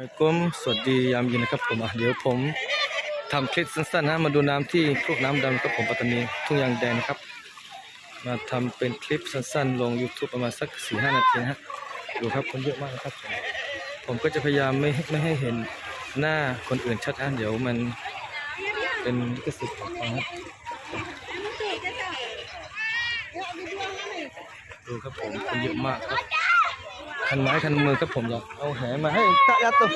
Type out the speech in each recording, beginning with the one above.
อัสกุมสวัสดียามเย็นนะครับผมเดี๋ยวผมทำคลิปสั้นๆนะมาดูน้ำที่พวกน้ำดำครับผมปัตตานีทุ่งยางแดงนะครับ มาทำเป็นคลิปสั้นๆ ลง YouTube ประมาณสักสี่ห้านาทีนะฮะดูครับคนเยอะมากนะครับผมผมก็จะพยายามไม่ไม่ให้เห็นหน้าคนอื่นชัดนะเดี๋ยวมันเป็นลิขสิทธิ์ของเขานะดูครับผมคนเยอะมากครับ คันไม้คันมือครับผมหรอกเอาแหมาให้ตะยัดตัว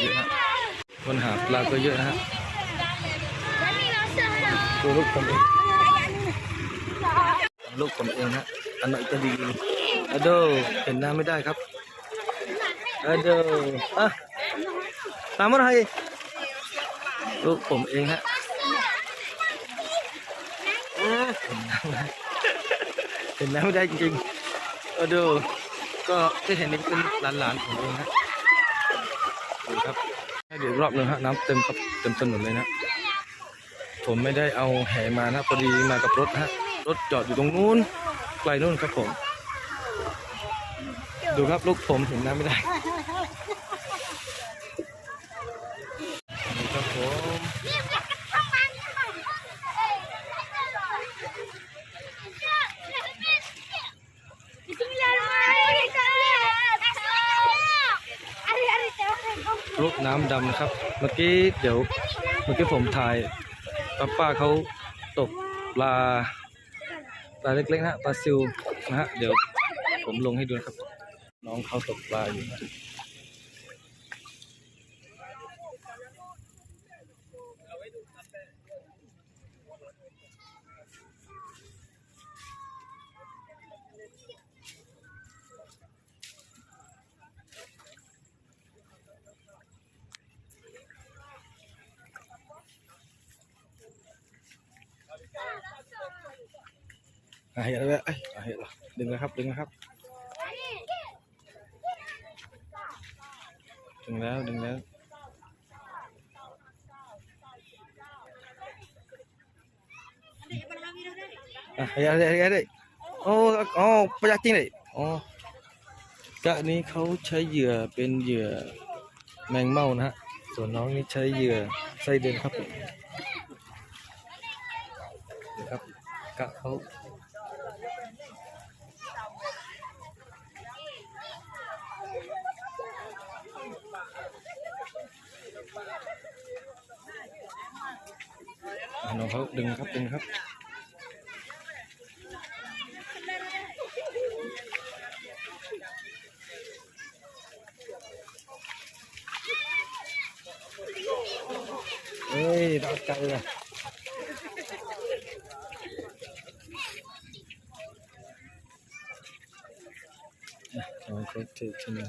เยอะฮะคนหาปลาก็เยอะนะฮะดูลูกผมเองลูกผมเองฮะอันไหนจะดีอะโดเห็นหน้าไม่ได้ครับอะโดอะตามมาหน่อยลูกผมเองฮะ เห็นหน้าไม่ได้จริงๆอะโดก็ที่เห็นนี่เป็นหลานๆผมเองฮะดูครับให้เดี๋ยวรอบหนึ่งฮะน้ำเต็มครับเต็มถนนเลยนะ ผมไม่ได้เอาแหมานะพอดีมากับรถฮะรถจอดอยู่ตรงนู้นไกลนู้นครับผม ดูครับลูกผมเห็นน้ำไม่ได้ ครับผม ลูกน้ำดำนะครับ เมื่อกี้เดี๋ยวเมื่อกี้ผมถ่ายป้าป้าเขาตกปลาปลาเล็กๆนะฮะปลาซิวนะฮะเดี๋ยวผมลงให้ดูนะครับ น้องเขาตกปลาอยู่นะ เห็นแล้วเอ้ยเห็นแล้วดึงนะครับดึงนะครับดึงแล้วดึงแล้วอะเห็นแล้วเห็นแล้วเห็นแล้วโอ้โอ้ประหยัดจริงเลยอ๋อกะนี้เขาใช้เหยื่อเป็นเหยื่อแมงเม่านะฮะส่วนน้องนี่ใช้เหยื่อไส้เดือนครับนะครับกะเขา น้องเขาดึงครับดึงครับเฮ้ยรักใจเลยอะน้องเขาถือใช่ไหม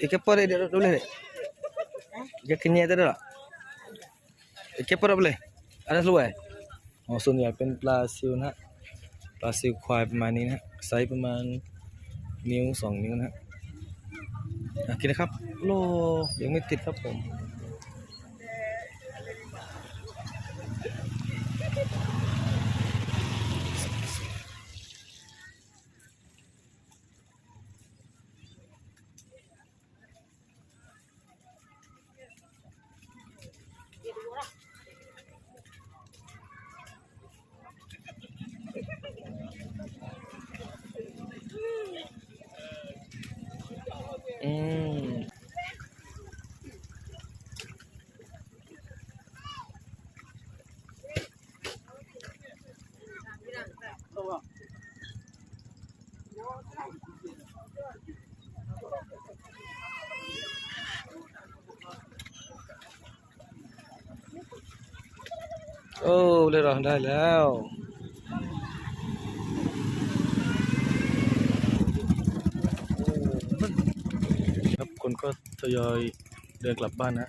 ฮะ Ikan apa dia dulu boleh? Ikan kenyal tu tak? Ikan apa boleh? Ada seluai. อ๋อส่วนใหญ่เป็นปลาซิวนะฮะปลาซิวควายประมาณนี้นะฮะไซส์ประมาณนิ้วสองนิ้วนะฮะอะกินนะครับ โลยังไม่ติดครับผม อืม โอ้เรียบร้อได้แล้วครับคนก็ทยอยเดินกลับบ้านนะ